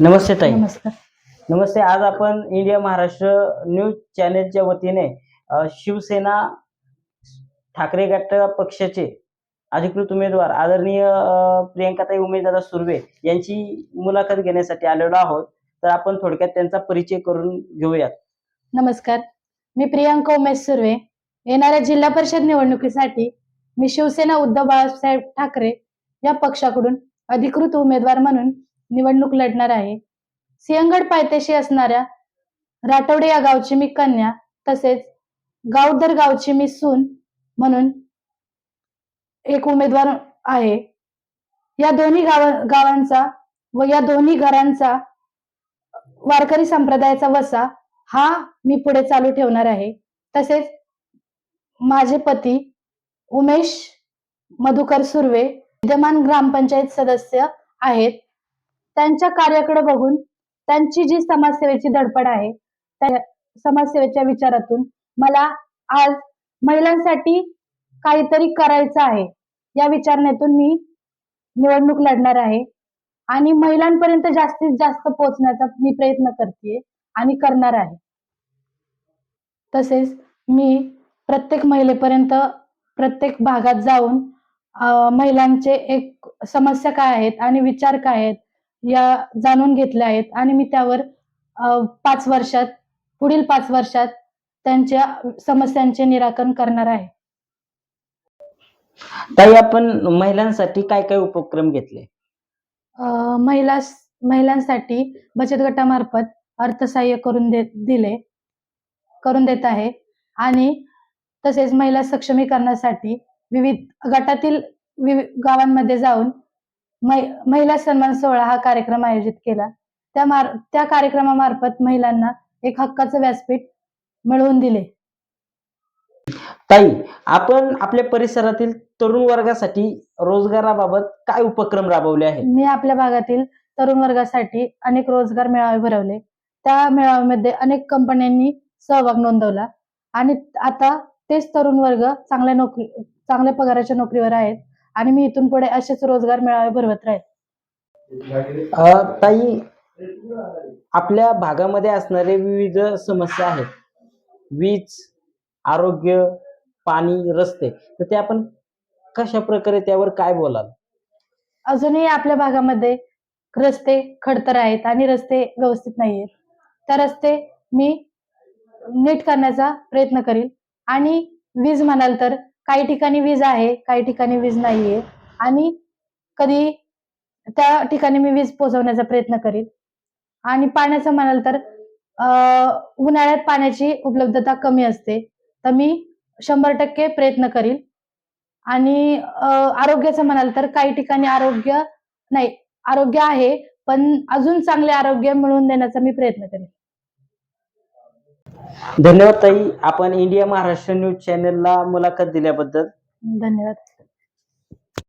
नमस्ते ताई. नमस्कार. नमस्ते. आज आपण इंडिया महाराष्ट्र न्यूज चॅनेलच्या वतीने अ, शिवसेना ठाकरे गट पक्षाचे अधिकृत उमेदवार आदरणीय अ, प्रियंकाताई उमेदवार सुर्वे यांची मुलाखत घेण्यासाठी आलेलो आहोत. तर आपण थोडक्यात त्यांचा परिचय करून घेऊयात. नमस्कार. मी प्रियांका उमेश सुर्वे. येणाऱ्या जिल्हा परिषद निवडणुकीसाठी मी शिवसेना उद्धव बाळासाहेब ठाकरे या पक्षाकडून अधिकृत उमेदवार म्हणून निवडणूक लढणार आहे. सिंहगड पायथ्याशी असणाऱ्या राठोडे या गावची मी कन्या तसेच गावदर गावची मी सून म्हणून एक उमेदवार आहे. या दोन्ही गाव गावांचा व या दोन्ही घरांचा वारकरी संप्रदायाचा वसा हा मी पुढे चालू ठेवणार आहे. तसेच माझे पती उमेश मधुकर सुर्वे विद्यमान ग्रामपंचायत सदस्य आहेत. त्यांच्या कार्याकडे बघून त्यांची जी समाजसेवेची धडपड आहे त्या समाजसेवेच्या विचारातून मला आज महिलांसाठी काहीतरी करायचं आहे या विचारणेतून मी निवडणूक लढणार आहे आणि महिलांपर्यंत जास्तीत जास्त पोहोचण्याचा मी प्रयत्न करते आणि करणार आहे. तसेच मी प्रत्येक महिलेपर्यंत प्रत्येक भागात जाऊन महिलांचे एक समस्या काय आहेत आणि विचार काय आहेत या जाणून घेतल्या आहेत. आणि मी त्यावर पाच वर्षात पुढील पाच वर्षात त्यांच्या समस्यांचे निराकरण करणार आहे. ताई आपण महिलांसाठी काय काय उपक्रम घेतले? महिला महिलांसाठी बचत गटामार्फत अर्थसहाय्य करून दे दिले करून देत आहे. आणि तसेच महिला सक्षमीकरणासाठी विविध गटातील विविध गावांमध्ये जाऊन महिला सन्मान सोहळा हा कार्यक्रम आयोजित केला. त्या मार त्या कार्यक्रमामार्फत महिलांना एक हक्काचं व्यासपीठ मिळवून दिले. ताई आपण आपल्या परिसरातील तरुण वर्गासाठी रोजगाराबाबत काय उपक्रम राबवले आहेत? मी आपल्या भागातील तरुण वर्गासाठी अनेक रोजगार मेळावे भरवले. त्या मेळाव्यामध्ये अनेक कंपन्यांनी सहभाग नोंदवला. आणि आता तेच तरुण वर्ग चांगल्या नोकरी चांगल्या पगाराच्या नोकरीवर आहेत. आणि मी इथून पुढे असेच रोजगार मेळावे भरवत राहील. ताई आपल्या भागामध्ये असणारे विविध समस्या आहेत. वीज आरोग्य पाणी रस्ते तर ते आपण कशा प्रकारे त्यावर काय बोलाल? अजूनही आपल्या भागामध्ये रस्ते खडतर आहेत आणि रस्ते व्यवस्थित नाहीयेत. त्या रस्ते मी नीट करण्याचा प्रयत्न करील. आणि वीज म्हणाल तर काही ठिकाणी वीज आहे काही ठिकाणी वीज नाहीये. आणि कधी त्या ठिकाणी मी वीज पोहोचवण्याचा प्रयत्न करीन. आणि पाण्याचं म्हणाल तर उन्हाळ्यात पाण्याची उपलब्धता कमी असते. तर मी शंभर टक्के प्रयत्न करील आणि आरोग्याचं म्हणाल तर काही ठिकाणी आरोग्य नाही आरोग्य आहे पण अजून चांगले आरोग्य मिळवून देण्याचा मी प्रयत्न करेन. धन्यवाद ताई. आपण इंडिया महाराष्ट्र न्यूज चॅनलला मुलाखत दिल्याबद्दल. धन्यवाद.